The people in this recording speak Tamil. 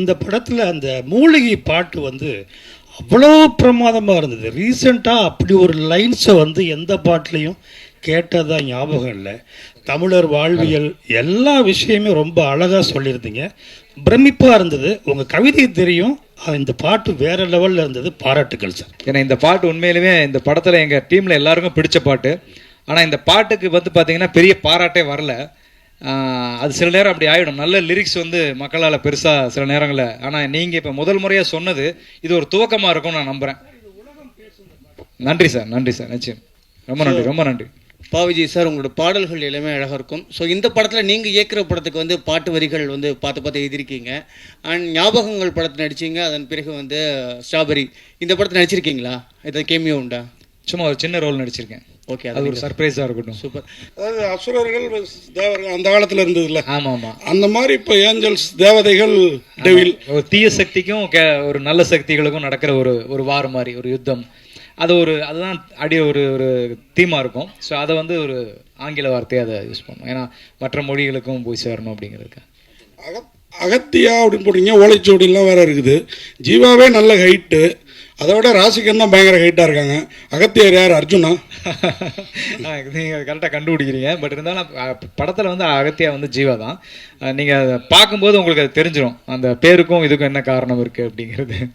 இந்த படத்தில் அந்த மூலிகை பாட்டு வந்து அவ்வளோ பிரமாதமாக இருந்தது. ரீசெண்டாக அப்படி ஒரு லைன்ஸை வந்து எந்த பாட்டிலையும் கேட்டதா ஞாபகம் இல்லை. தமிழர் வாழ்வியல் எல்லா விஷயமே ரொம்ப அழகாக சொல்லியிருந்தீங்க. பிரமிப்பாக இருந்தது. உங்கள் கவிதை தெரியும். இந்த பாட்டு வேற லெவலில் இருந்தது. பாராட்டுக்கள் சார். ஏன்னா இந்த பாட்டு உண்மையிலுமே இந்த படத்தில் எங்கள் டீமில் எல்லாருக்கும் பிடிச்ச பாட்டு. ஆனால் இந்த பாட்டுக்கு வந்து பார்த்தீங்கன்னா பெரிய பாராட்டே வரல. அது சில நேரம் அப்படி ஆகிடும் நல்ல லிரிக்ஸ் வந்து மக்களால் பெருசாக சில நேரங்களில். ஆனால் நீங்கள் இப்போ முதல் முறையாக சொன்னது இது ஒரு துவக்கமாக இருக்கும்னு நான் நம்புகிறேன் நன்றி சார் நன்றி சார். நிச்சயம். ரொம்ப நன்றி ரொம்ப நன்றி. பாவிஜி சார் உங்களோட பாடல்கள் எல்லாமே அழகாக இருக்கும். ஸோ இந்த படத்தில் நீங்கள் இயக்குற படத்துக்கு வந்து பாட்டு வரிகள் வந்து பார்த்து பார்த்து எழுதியிருக்கீங்க. அண்ட் ஞாபகங்கள் படத்தில் நடிச்சீங்க. அதன் பிறகு வந்து ஸ்ட்ராபெரி இந்த படத்தில் நடிச்சிருக்கீங்களா? இதை கேமியோ உண்டா? சும்மா ஒரு சின்ன ரோல் நடிச்சிருக்கேன். ஓகே அது ஒரு சர்ப்ரைஸாக இருக்கட்டும். சூப்பர். அதாவது அசுரர்கள் தேவர்கள் அந்த காலத்தில் இருந்ததுல்ல? ஆமாம் ஆமாம் அந்த மாதிரி இப்போ ஏஞ்சல்ஸ் தேவதைகள் டெவில் ஒரு தீய சக்திக்கும் ஒரு நல்ல சக்திகளுக்கும் நடக்கிற ஒரு ஒரு வார் மாதிரி ஒரு யுத்தம். அது ஒரு அதுதான் அடி ஒரு ஒரு தீமா இருக்கும். ஸோ அதை வந்து ஒரு ஆங்கில வார்த்தையை அதை யூஸ் பண்ணும் ஏன்னா மற்ற மொழிகளுக்கும் போய் சேரணும் அப்படிங்கிறதுக்கு. அகத் அகத்தியா அப்படின்னு போட்டீங்க ஓலைச்சுவடிலாம் வேற இருக்குது. ஜீவாவே நல்ல ஹைட்டு அதை விட ராசிகன் தான் பயங்கர ஹைட்டாக இருக்காங்க. அகத்தியர் யார்? அர்ஜுனா. நீங்கள் கரெக்டாக கண்டுபிடிக்கிறீங்க. பட் இருந்தாலும் படத்தில் வந்து அகத்தியா வந்து ஜீவா தான். நீங்கள் பார்க்கும்போது உங்களுக்கு அது தெரிஞ்சிடும் அந்த பேருக்கும் இதுக்கும் என்ன காரணம் இருக்குது அப்படிங்கிறது.